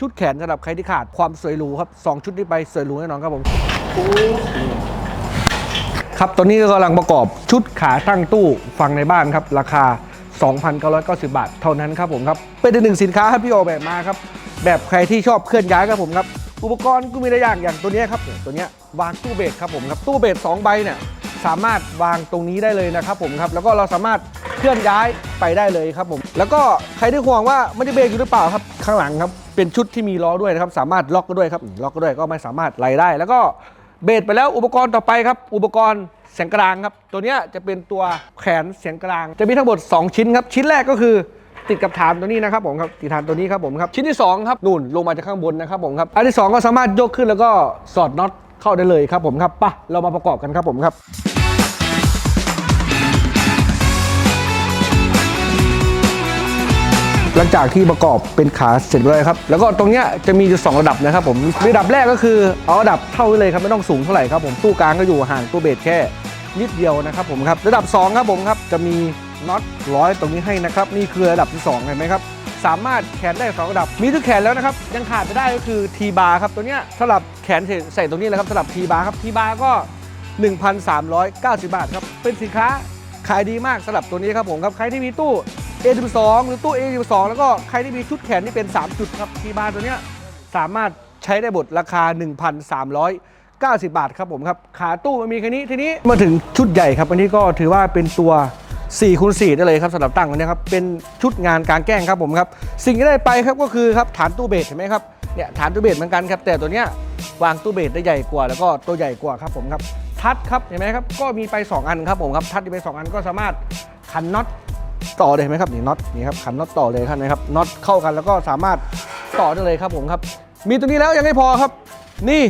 ชุดแขนสำหรับใครที่ขาดความสวยหรูครับสองชุดนี้ไปสวยหรูแน่นอนครับผมครับตอนนี้ก็กำลังประกอบชุดขาตั้งตู้ฟังในบ้านครับ ราคา 2,990 บาท เท่านั้นครับผมครับ เป็นอีกหนึ่งสินค้าครับที่ออกแบบมาครับ แบบใครที่ชอบเคลื่อนย้ายครับผมครับ อุปกรณ์ก็มีหลายอย่างอย่างตัวนี้ครับตัวนี้วางตู้เบสครับผมครับตู้เบส2ใบเนี่ยสามารถวางตรงนี้ได้เลยนะครับผมครับแล้วก็เราสามารถ เคลื่อนย้ายไปได้เลยครับผม แล้วก็ใครที่ห่วงว่าไม่ได้เบรกอยู่หรือเปล่าครับ ข้างหลังครับ เป็นชุดที่มีล้อด้วยนะครับ สามารถล็อกก็ด้วยครับ ล็อกก็ด้วยก็ไม่สามารถไหลได้ แล้วก็เบสไปแล้วอุปกรณ์ต่อไปครับ อุปกรณ์เสียงกลางครับ ตัวนี้จะเป็นตัวแขนเสียงกลาง จะมีทั้งหมด 2 ชิ้นครับ ชิ้นแรกก็คือติดกับฐานตัวนี้นะครับผมครับติดฐานตัวนี้ครับผมครับ ชิ้นที่สองครับนู่นลงมาจากข้างบนนะครับผมครับ อันที่สองก็สามารถยกขึ้นแล้วก็สอดน็อตเข้าได้เลยครับผมครับไปะเรามาประกอบกันครับผมครับ หลังจากที่ประกอบเป็นขาเสร็จเลยครับ แล้วก็ตรงเนี้ยจะมีอยู่สองระดับนะครับผมระดับแรกก็คือเอาระดับเท่าเลยครับไม่ต้องสูงเท่าไหร่ครับผมตู้กลางก็อยู่ห่างตู้เบสแค่นิดเดียวนะครับผมครับระดับสองครับผมครับจะมีน็อตร้อยตรงนี้ให้นะครับนี่คือระดับที่สองเห็นไหมครับสามารถแขนได้สองระดับ มีทุกแขนแล้วนะครับ ยังขาดไม่ได้ก็คือทีบาร์ครับตัวเนี้ยสำหรับแขนใส่ตรงนี้เลยครับสำหรับทีบาร์ครับทีบาร์ก็ 1,390 บาทครับเป็นสินค้าขายดีมากสำหรับตัวนี้ครับผมครับใครที่มีตู้ A12 หรือตู้ A12 แล้วก็ใครที่มีชุดแขนที่เป็น 3 จุดครับที่บ้าร์ตัวเนี้ยสามารถใช้ได้หมดราคา 1,390 บาทครับผมครับขาตู้มันมีแค่นี้ทีนี้มาถึงชุดใหญ่ครับอันนี้ก็ถือว่าเป็นตัว4คูณ4ได้เลยครับสำหรับตั้งอันนี้ครับเป็นชุดงานกางแกล้งครับผมครับสิ่งที่ได้ไปครับก็คือครับฐานตู้เบสเห็นไหมครับเนี่ยฐานตู้เบสเหมือนกันครับแต่ตัวเนี้ยวางตู้เบสได้ใหญ่กว่า แล้วก็ตัวใหญ่กว่าครับผมครับทัดครับเห็นไหมครับก็มีไป 2 อันครับผมครับทัดมีไป2อันก็สามารถขันน็อต ต่อเลยเห็นไหมครับนี่น็อตนี่ครับขันน็อตต่อเลยครับนะครับน็อตเข้ากันแล้วก็สามารถต่อได้เลยครับผมครับ มีตัวนี้แล้วยังไม่พอครับ นี่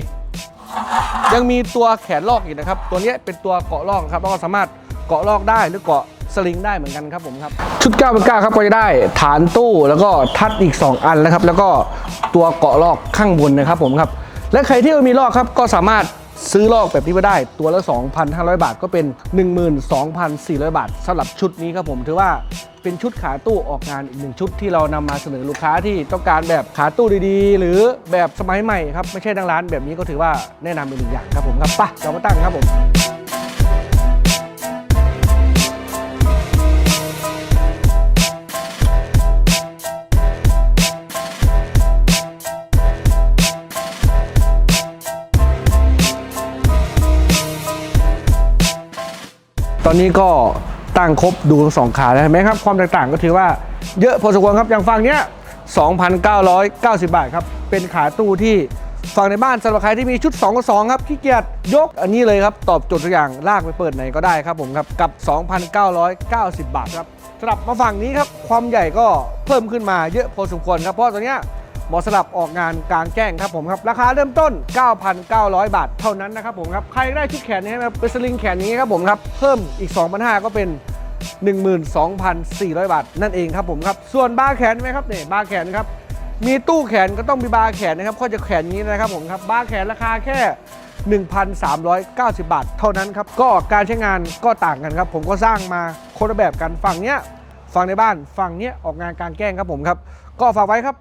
ยังมีตัวแขนลอกอีกนะครับ ตัวนี้เป็นตัวเกาะลอกครับแล้วก็สามารถเกาะลอกได้หรือเกาะสลิงได้เหมือนกันครับผมครับ ชุด9เป็น9ครับก็จะได้ฐานตู้แล้วก็ทัดอีก 2 อันนะครับ แล้วก็ตัวเกาะลอกข้างบนนะครับผมครับและใครที่มีลอกครับก็สามารถ ซื้อลอกแบบนี้มาได้ตัวละ 2,500 บาทก็เป็น 12,400 บาทสำหรับชุดนี้ครับผมถือว่าเป็นชุดขาตู้ออกงานอีกหนึ่งชุดที่เรานำมาเสนอลูกค้าที่ต้องการแบบขาตู้ดีๆ หรือแบบสมัยใหม่ครับไม่ใช่ดังร้านแบบนี้ก็ถือว่าแนะนำเป็นหนึ่งอย่างครับผมครับไปะเรามาตั้งครับผม ตอนนี้ก็ตั้งครบดูทั้งสองขาแล้วเห็นไหมครับ ความแตกต่างก็ถือว่าเยอะพอสมควรครับอย่างฝั่งเนี้ย2,990 บาทครับ เป็นขาตู้ที่ฝั่งในบ้านสำหรับใครที่มีชุด2กับ2ครับขี้เกียจยกอันนี้เลยครับ ตอบโจทย์ทุกอย่างลากไปเปิดไหนก็ได้ครับผมครับ กับ 2,990 บาทครับสำหรับมาฝั่งนี้ครับ ความใหญ่ก็เพิ่มขึ้นมาเยอะพอสมควรครับ เพราะตัวเนี้ย หมาะสำหรับออกงานกลางแจ้งครับผมครับ ราคาเริ่มต้น 9,900 บาท เท่านั้นนะครับผมครับ ใครได้ชุดแขนนี้นะครับเป็นสลิงแขนนี้ครับผมครับ เพิ่มอีก 2,500 ก็เป็น 12,400 บาท นั่นเองครับผมครับ ส่วนบาร์แขนไหมครับเนี่ยบาร์แขนครับ มีตู้แขนก็ต้องมีบาร์แขนนะครับ ก็จะแขนนี้นะครับผมครับ บาร์แขนราคาแค่ 1,390 บาท เท่านั้นครับ ก็การใช้งานก็ต่างกันครับ ผมก็สร้างมาคนละแบบกัน ฝั่งเนี้ย ฝั่งในบ้าน ฝั่งเนี้ยออกงานกลางแจ้งครับผมครับ ก็ฝากไว้ครับ